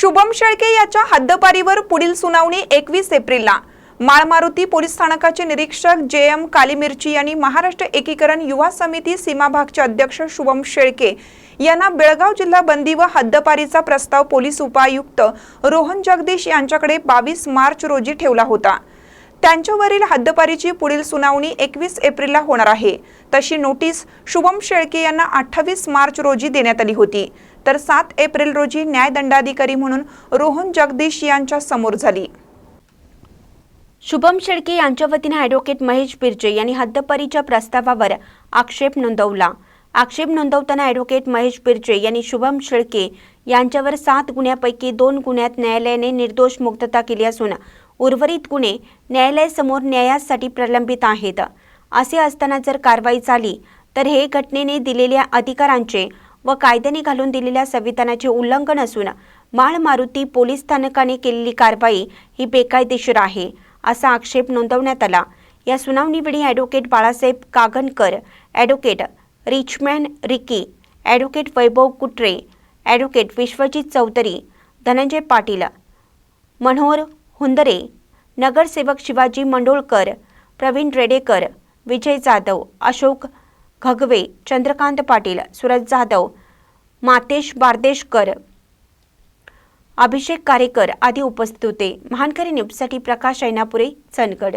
शुभम शेळके याच्या हद्दपारीवर पुढील सुनावणी एकवीस एप्रिलला. माळमारुती पोलीस स्थानकाचे निरीक्षक जे एम कालीमिर्ची यांनी महाराष्ट्र एकीकरण युवा समिती सीमाभागचे अध्यक्ष शुभम शेळके यांना बेळगाव जिल्हा बंदी व हद्दपारीचा प्रस्ताव पोलीस उपायुक्त रोहन जगदीश यांच्याकडे बावीस मार्च रोजी ठेवला होता. त्यांच्यावरील हद्दपारीची पुढील सुनावणी एकवीस एप्रिलला होणार आहे. तशी नोटीस शुभम शेळके यांना अठ्ठावीस मार्च रोजी देण्यात आली होती. तर सात एप्रिल रोजी न्यायदंडाधिकारी म्हणून रोहन जगदीश यांच्या समोर झाली. शुभम शेळके यांच्या वतीने ॲडव्होकेट महेश बिर्जे यांनी हद्दपारीच्या प्रस्तावावर आक्षेप नोंदवला. आक्षेप नोंदवताना ॲडव्होकेट महेश बिर्जे यांनी शुभम शेळके यांच्यावर सात गुन्ह्यापैकी दोन गुन्ह्यात न्यायालयाने निर्दोष मुक्तता केली असून उर्वरित गुन्हे न्यायालयासमोर न्यायासाठी प्रलंबित आहेत. असे असताना जर कारवाई झाली तर हे घटनेने दिलेल्या अधिकारांचे व कायद्याने घालून दिलेल्या संविधानाचे उल्लंघन असून माळ मारुती पोलीस स्थानकाने केलेली कारवाई ही बेकायदेशीर आहे असा आक्षेप नोंदवण्यात आला. या सुनावणीवेळी advocate Balasaheb Kagankar advocate Richman Ricky advocate Vaibhav Kutre advocate Vishwajit Chaudhari Dhananjay Patil Manohar Hundre नगरसेवक शिवाजी मंडोळकर प्रवीण रेडेकर विजय जाधव अशोक घगवे चंद्रकांत पाटील सुरज जाधव मातेश बारदेशकर अभिषेक कारेकर आदी उपस्थित होते. महानकरी न्यूजसाठी प्रकाश ऐनापुरे चंदगड.